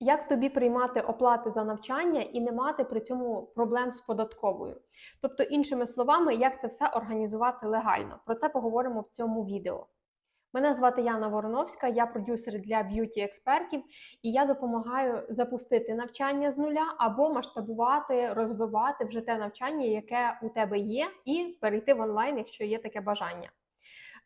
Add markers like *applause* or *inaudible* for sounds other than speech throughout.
Як тобі приймати оплати за навчання і не мати при цьому проблем з податковою? Тобто, іншими словами, як це все організувати легально? Про це поговоримо в цьому відео. Мене звати Яна Вороновська, я продюсер для б'юті експертів, і я допомагаю запустити навчання з нуля або масштабувати, розвивати вже те навчання, яке у тебе є, і перейти в онлайн, якщо є таке бажання.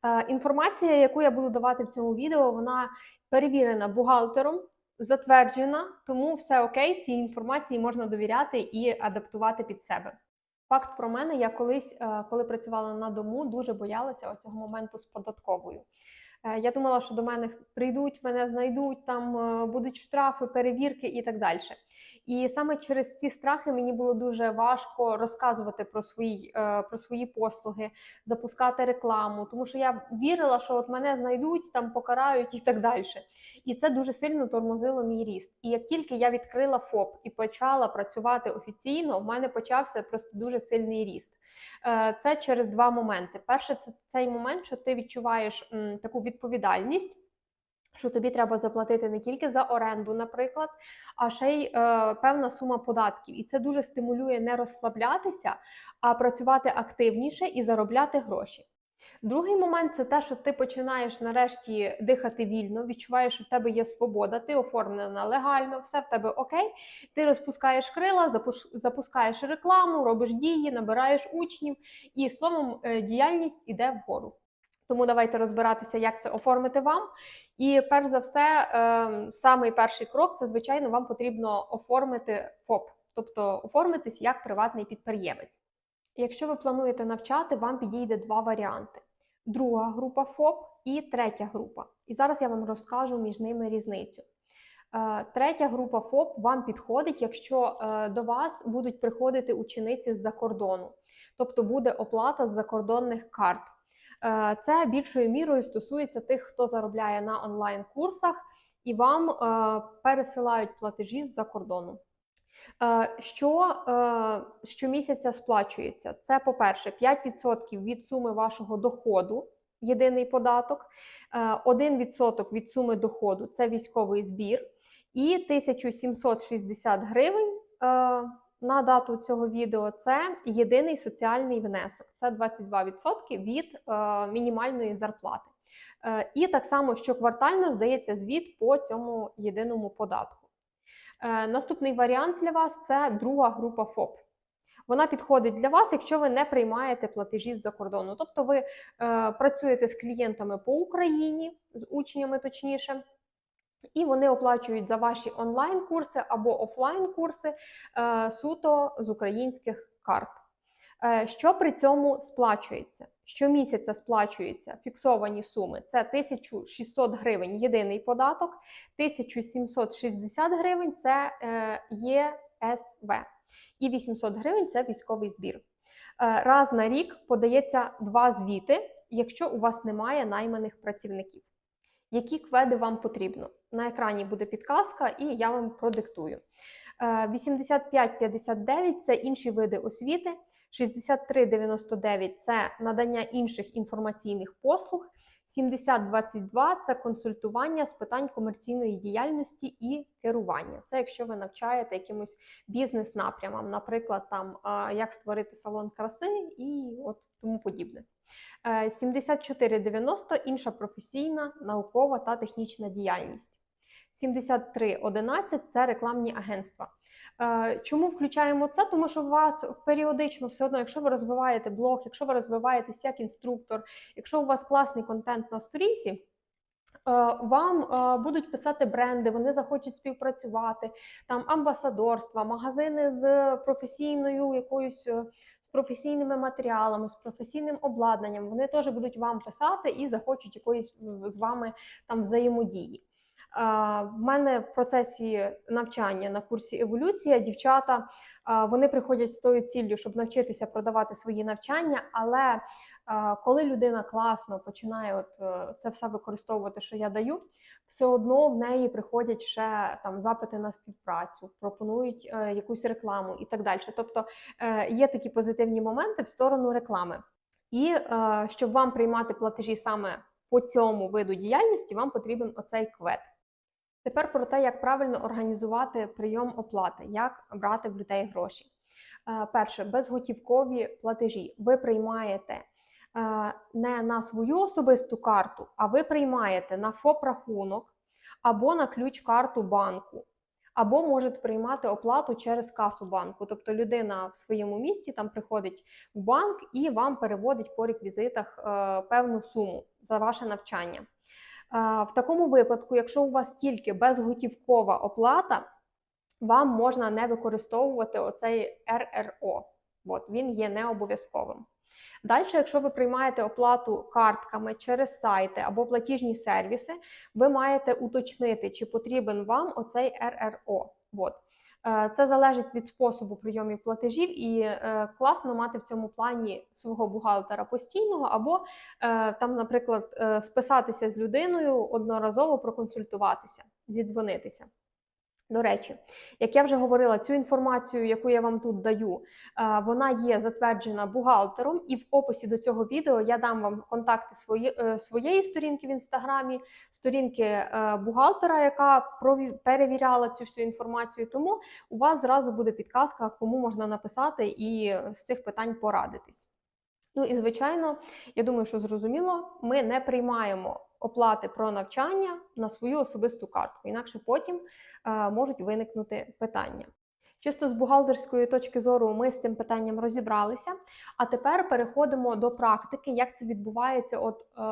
Е, Інформація, яку я буду давати в цьому відео, вона перевірена бухгалтером, затверджена, тому все окей, цій інформації можна довіряти і адаптувати під себе. Факт про мене, я колись, е, коли працювала на дому, дуже боялася цього моменту з податковою. Е, Я думала, що до мене прийдуть, мене знайдуть, там е, будуть штрафи, перевірки і так далі. І саме через ці страхи мені було дуже важко розказувати про свої, е, про свої послуги, запускати рекламу, тому що я вірила, що от мене знайдуть, там покарають і так далі. І це дуже сильно тормозило мій ріст. І як тільки я відкрила ФОП і почала працювати офіційно, в мене почався просто дуже сильний ріст. Е, Це через два моменти. Перше, це цей момент, що ти відчуваєш м, таку відповідальність. Що тобі треба заплатити не тільки за оренду, наприклад, а ще й е, певна сума податків. І це дуже стимулює не розслаблятися, а працювати активніше і заробляти гроші. Другий момент це те, що ти починаєш нарешті дихати вільно, відчуваєш, що в тебе є свобода, ти оформлена легально, все в тебе окей. Ти розпускаєш крила, запускаєш рекламу, робиш дії, набираєш учнів, і словом, е, діяльність іде вгору. Тому давайте розбиратися, як це оформити вам. І перш за все, е, самий перший крок це звичайно вам потрібно оформити ФОП, тобто оформитись як приватний підприємець. Якщо ви плануєте навчати, вам підійде два варіанти: друга група ФОП і третя група. І зараз я вам розкажу між ними різницю. Е, Третя група ФОП вам підходить, якщо е, до вас будуть приходити учениці з-за кордону, тобто буде оплата з закордонних карт. Е, Це більшою мірою стосується тих, хто заробляє на онлайн-курсах, і вам е, пересилають платежі з-за кордону. Е, Що щомісяця сплачується? Це, по-перше, 5% від суми вашого доходу, єдиний податок, е, 1% від суми доходу це військовий збір, і 1760 гривень на дату цього відео це єдиний соціальний внесок. Це 22% від е, мінімальної зарплати. Е, І так само щоквартально здається звіт по цьому єдиному податку. Е, Наступний варіант для вас це друга група ФОП. Вона підходить для вас, якщо ви не приймаєте платежі з-за кордону. Тобто ви е, працюєте з клієнтами по Україні, з учнями точніше, і вони оплачують за ваші онлайн-курси або офлайн-курси е, суто з українських карт. Е, Що при цьому сплачується? Щомісяця сплачуються фіксовані суми: це 1600 гривень єдиний податок, 1760 гривень це е, ЄСВ, і 800 гривень це військовий збір. Е, Раз на рік подається два звіти, якщо у вас немає найманих працівників. Які кведи вам потрібно? На екрані буде підказка, і я вам продиктую. Е, 8559 це інші види освіти. 63,99 це надання інших інформаційних послуг, 7022 це консультування з питань комерційної діяльності і керування. Це якщо ви навчаєте якимось бізнес-напрямам, наприклад, там як створити салон краси і от тому подібне. Е, 74,90 інша професійна, наукова та технічна діяльність. 73,11 це рекламні агентства. Е, Чому включаємо це? Тому що у вас періодично все одно, якщо ви розвиваєте блог, якщо ви розвиваєтесь як інструктор, якщо у вас класний контент на сторінці, е, вам е, будуть писати бренди, вони захочуть співпрацювати, там амбасадорства, магазини з професійною якоюсь. Професійними матеріалами, з професійним обладнанням, вони теж будуть вам писати і захочуть якоїсь з вами там взаємодії. В мене в процесі навчання на курсі еволюція дівчата вони приходять з тою ціллю, щоб навчитися продавати свої навчання. Але коли людина класно починає от е, це все використовувати, що я даю, все одно в неї приходять ще там запити на співпрацю, пропонують е, якусь рекламу і так далі. Тобто е, є такі позитивні моменти в сторону реклами. І щоб вам приймати платежі саме по цьому виду діяльності, вам потрібен оцей квет. Тепер про те, як правильно організувати прийом оплати, як брати в людей гроші. Перше, безготівкові платежі. Ви приймаєте не на свою особисту карту, а ви приймаєте на ФОП-рахунок або на ключ-карту банку. Або можете приймати оплату через касу банку. Тобто людина в своєму місті там приходить в банк і вам переводить по реквізитах е, певну суму за ваше навчання. Е, В такому випадку, якщо у вас тільки безготівкова оплата, вам можна не використовувати оцей РРО. От, він є не обов'язковим. Далі, якщо ви приймаєте оплату картками через сайти або платіжні сервіси, ви маєте уточнити, чи потрібен вам оцей РРО. От. Е, Це залежить від способу прийомів платежів, і е, класно мати в цьому плані свого бухгалтера постійного, або е, там, наприклад, списатися з людиною одноразово проконсультуватися, зідзвонитися. До речі, як я вже говорила, цю інформацію, яку я вам тут даю, е, вона є затверджена бухгалтером, і в описі до цього відео я дам вам контакти свої, е, своєї сторінки в інстаграмі, сторінки е, бухгалтера, яка перевіряла цю всю інформацію. Тому у вас зразу буде підказка, кому можна написати і з цих питань порадитись. Ну і звичайно, я думаю, що зрозуміло, ми не приймаємо оплати про навчання на свою особисту картку, інакше потім е, можуть виникнути питання. Чисто з бухгалтерської точки зору ми з цим питанням розібралися. А тепер переходимо до практики, як це відбувається от, е,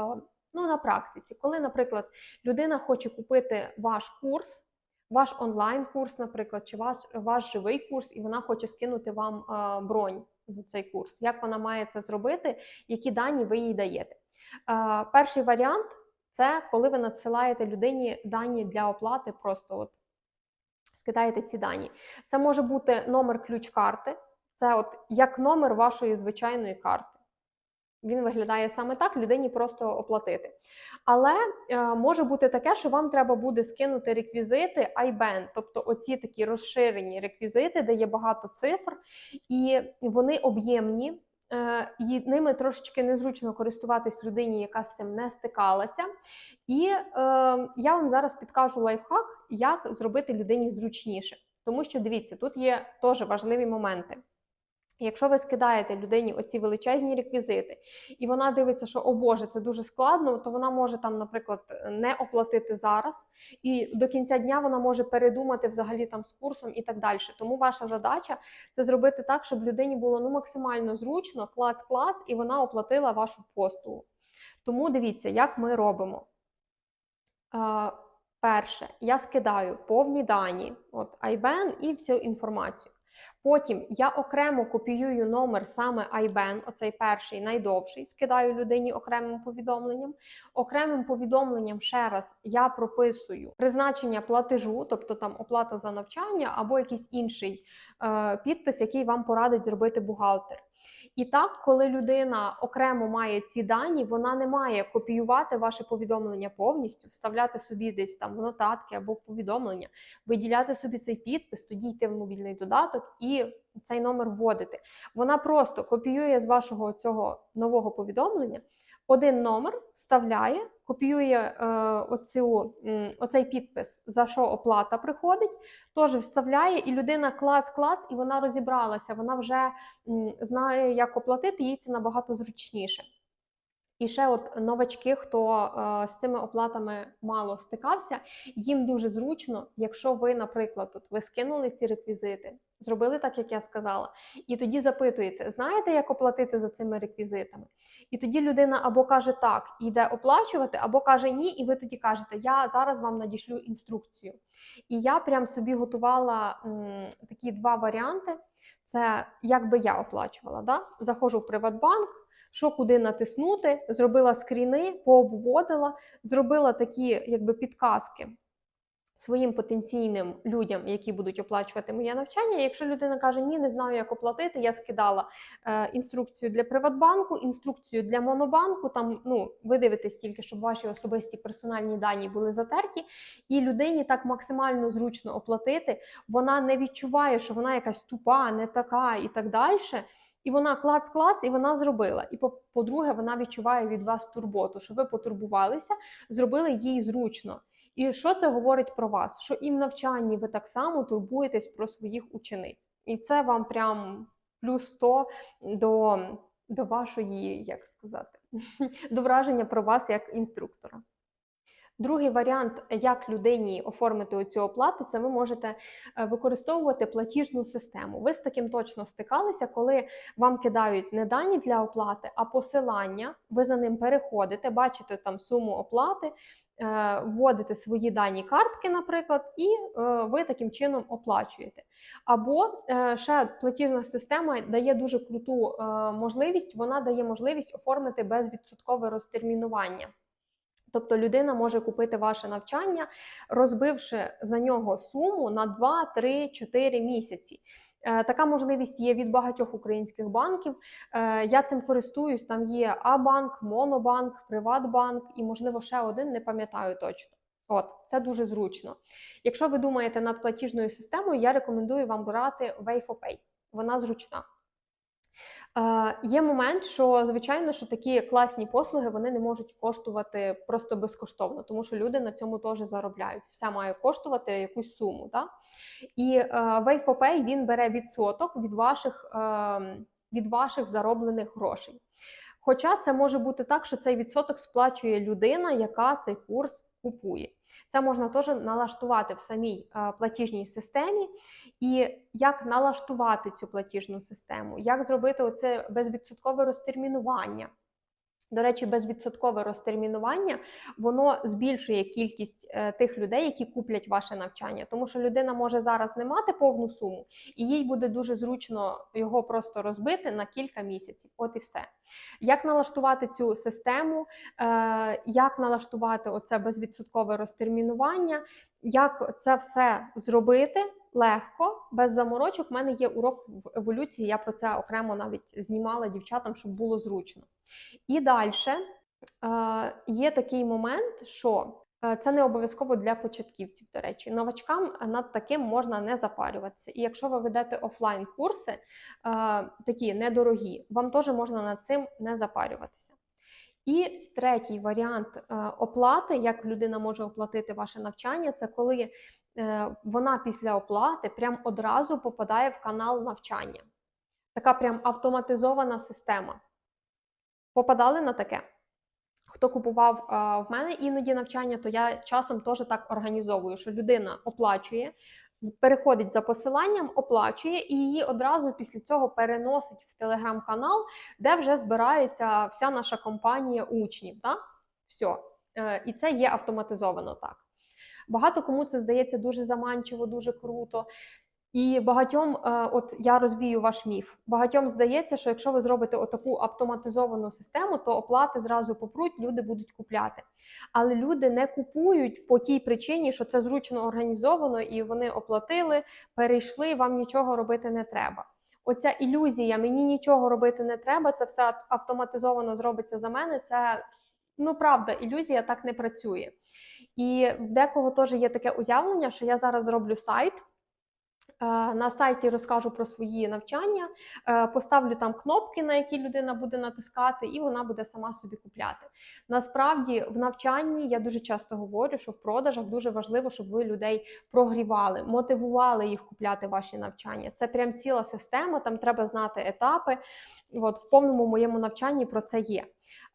ну, на практиці. Коли, наприклад, людина хоче купити ваш курс, ваш онлайн-курс, наприклад, чи ваш, ваш живий курс, і вона хоче скинути вам е, бронь за цей курс. Як вона має це зробити, які дані ви їй даєте? Перший варіант це коли ви надсилаєте людині дані для оплати, просто от скидаєте ці дані. Це може бути номер ключ-карти, це от як номер вашої звичайної карти. Він виглядає саме так, людині просто оплатити. Але е, може бути таке, що вам треба буде скинути реквізити IBAN, тобто оці такі розширені реквізити, де є багато цифр, і вони об'ємні, е, і ними трошечки незручно користуватись людині, яка з цим не стикалася. І е, я вам зараз підкажу лайфхак, як зробити людині зручніше. Тому що дивіться, тут є теж важливі моменти. Якщо ви скидаєте людині оці величезні реквізити, і вона дивиться, що о Боже, це дуже складно, то вона може там, наприклад, не оплатити зараз, і до кінця дня вона може передумати взагалі там з курсом і так далі. Тому ваша задача це зробити так, щоб людині було ну максимально зручно, клац-клац, і вона оплатила вашу послугу. Тому дивіться, як ми робимо. Е, Перше, я скидаю повні дані, от IBAN і всю інформацію. Потім я окремо копіюю номер саме IBAN, оцей перший найдовший, скидаю людині окремим повідомленням. Окремим повідомленням ще раз я прописую призначення платежу, тобто там оплата за навчання або якийсь інший е, підпис, який вам порадить зробити бухгалтер. І так, коли людина окремо має ці дані, вона не має копіювати ваше повідомлення повністю, вставляти собі десь там в нотатки або повідомлення, виділяти собі цей підпис, тоді йти в мобільний додаток і цей номер вводити. Вона просто копіює з вашого цього нового повідомлення. Один номер вставляє, копіює е, оцю, оцей підпис, за що оплата приходить, теж вставляє, і людина клац-клац, і вона розібралася. Вона вже знає, як оплатити, їй це набагато зручніше. І ще от новачки, хто е, з цими оплатами мало стикався, їм дуже зручно, якщо ви, наприклад, от ви скинули ці реквізити, зробили так, як я сказала, і тоді запитуєте, знаєте, як оплатити за цими реквізитами? І тоді людина або каже так, і йде оплачувати, або каже ні, і ви тоді кажете, я зараз вам надішлю інструкцію. І я прям собі готувала м, такі два варіанти. Це як би я оплачувала. Да? Заходжу в Приватбанк, що куди натиснути, зробила скріни, пообводила, зробила такі якби підказки своїм потенційним людям, які будуть оплачувати моє навчання. Якщо людина каже, ні, не знаю, як оплатити, я скидала е, інструкцію для Приватбанку, інструкцію для Монобанку. Там ну ви дивитесь тільки, щоб ваші особисті персональні дані були затерті, і людині так максимально зручно оплатити. Вона не відчуває, що вона якась тупа, не така і так далі. І вона клац-клац, і вона зробила. І по- по-друге, вона відчуває від вас турботу, що ви потурбувалися, зробили їй зручно. І що це говорить про вас? Що і в навчанні ви так само турбуєтесь про своїх учениць. І це вам прям плюс 100 до, до вашої, як сказати, *laughs* до враження про вас як інструктора. Другий варіант, як людині оформити цю оплату, це ви можете е, використовувати платіжну систему. Ви з таким точно стикалися, коли вам кидають не дані для оплати, а посилання. Ви за ним переходите, бачите там суму оплати, вводите свої дані картки, наприклад, і е, ви таким чином оплачуєте. Або е, ще платіжна система дає дуже круту е, можливість, вона дає можливість оформити безвідсоткове розтермінування. Тобто людина може купити ваше навчання, розбивши за нього суму на 2, 3, 4 місяці. Е, Така можливість є від багатьох українських банків. Е, Я цим користуюсь. Там є А-банк, Монобанк, Приватбанк і, можливо, ще один, не пам'ятаю точно. От, це дуже зручно. Якщо ви думаєте над платіжною системою, я рекомендую вам брати Way4Pay. Вона зручна. Е, Є момент, що звичайно, що такі класні послуги вони не можуть коштувати просто безкоштовно, тому що люди на цьому теж заробляють. Все має коштувати якусь суму. Так? І е, Way4Pay, він бере відсоток від ваших, е, від ваших зароблених грошей. Хоча це може бути так, що цей відсоток сплачує людина, яка цей курс купує. Це можна теж налаштувати в самій е, платіжній системі. І як налаштувати цю платіжну систему, як зробити оце безвідсоткове розтермінування. До речі, безвідсоткове розтермінування воно збільшує кількість е, тих людей, які куплять ваше навчання, тому що людина може зараз не мати повну суму, і їй буде дуже зручно його просто розбити на кілька місяців. От і все. Як налаштувати цю систему, е, як налаштувати оце безвідсоткове розтермінування, як це все зробити легко, без заморочок. У мене є урок в еволюції. Я про це окремо навіть знімала дівчатам, щоб було зручно. І далі е, є такий момент, що е, це не обов'язково для початківців. До речі, новачкам над таким можна не запарюватися. І якщо ви ведете офлайн курси, е, такі недорогі, вам теж можна над цим не запарюватися. І третій варіант оплати, як людина може оплатити ваше навчання, це коли вона після оплати прям одразу попадає в канал навчання. Така прям автоматизована система. Попадали на таке? Хто купував а, в мене іноді навчання, то я часом теж так організовую, що людина оплачує, переходить за посиланням, оплачує і її одразу після цього переносить в телеграм-канал, де вже збирається вся наша компанія учнів. Так? Все. Е, І це є автоматизовано так. Багато кому це здається дуже заманчиво, дуже круто. І багатьом, е, от я розвію ваш міф. Багатьом здається, що якщо ви зробите отаку автоматизовану систему, то оплати зразу попруть, люди будуть купляти. Але люди не купують по тій причині, що це зручно організовано, і вони оплатили, перейшли, вам нічого робити не треба. Оця ілюзія, мені нічого робити не треба, це все автоматизовано зробиться за мене. Це ну правда, ілюзія так не працює. І в декого теж є таке уявлення, що я зараз зроблю сайт. Е, На сайті розкажу про свої навчання, е, поставлю там кнопки, на які людина буде натискати, і вона буде сама собі купляти. Насправді, в навчанні я дуже часто говорю, що в продажах дуже важливо, щоб ви людей прогрівали, мотивували їх купляти ваші навчання. Це прям ціла система, там треба знати етапи. От в повному моєму навчанні про це є.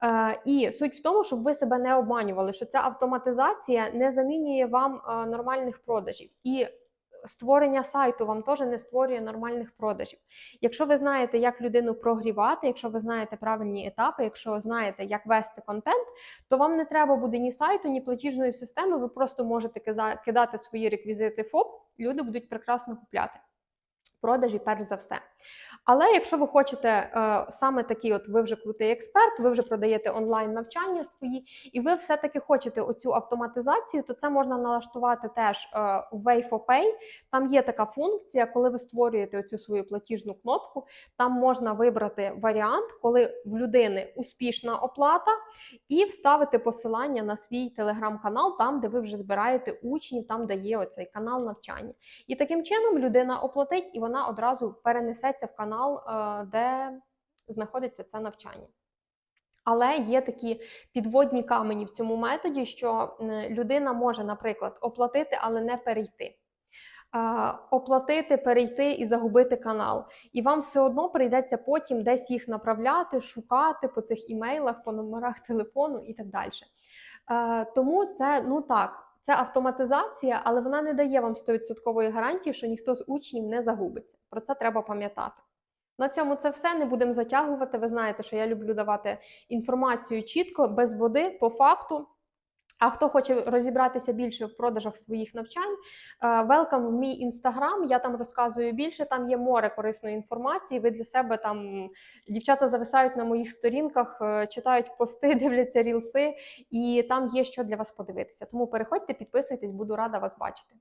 Е, і суть в тому, щоб ви себе не обманювали, що ця автоматизація не замінює вам е, нормальних продажів. І створення сайту вам теж не створює нормальних продажів. Якщо ви знаєте, як людину прогрівати, якщо ви знаєте правильні етапи, якщо знаєте, як вести контент, то вам не треба буде ні сайту, ні платіжної системи. Ви просто можете кидати свої реквізити ФОП, люди будуть прекрасно купляти. Продажі, перш за все. Але якщо ви хочете е, саме такий, от ви вже крутий експерт, ви вже продаєте онлайн навчання свої, і ви все-таки хочете оцю автоматизацію, то це можна налаштувати теж е, в Way4Pay. Там є така функція, коли ви створюєте оцю свою платіжну кнопку, там можна вибрати варіант, коли в людини успішна оплата, і вставити посилання на свій телеграм-канал, там, де ви вже збираєте учнів, там де є оцей канал навчання. І таким чином людина оплатить і вона одразу перенесеться в канал, е, де знаходиться це навчання. Але є такі підводні камені в цьому методі, що людина може, наприклад, оплатити, але не перейти. Оплатити, перейти і загубити канал. І вам все одно прийдеться потім десь їх направляти, шукати по цих імейлах, по номерах телефону і так далі. Е, Тому це ну так, це автоматизація, але вона не дає вам 100% гарантії, що ніхто з учнів не загубиться. Про це треба пам'ятати. На цьому це все. Не будемо затягувати. Ви знаєте, що я люблю давати інформацію чітко, без води, по факту. А хто хоче розібратися більше в продажах своїх навчань, велкам в мій інстаграм. Я там розказую більше. Там є море корисної інформації. Ви для себе там дівчата зависають на моїх сторінках, е, читають пости, *laughs* дивляться рілси, і там є що для вас подивитися. Тому переходьте, підписуйтесь, буду рада вас бачити.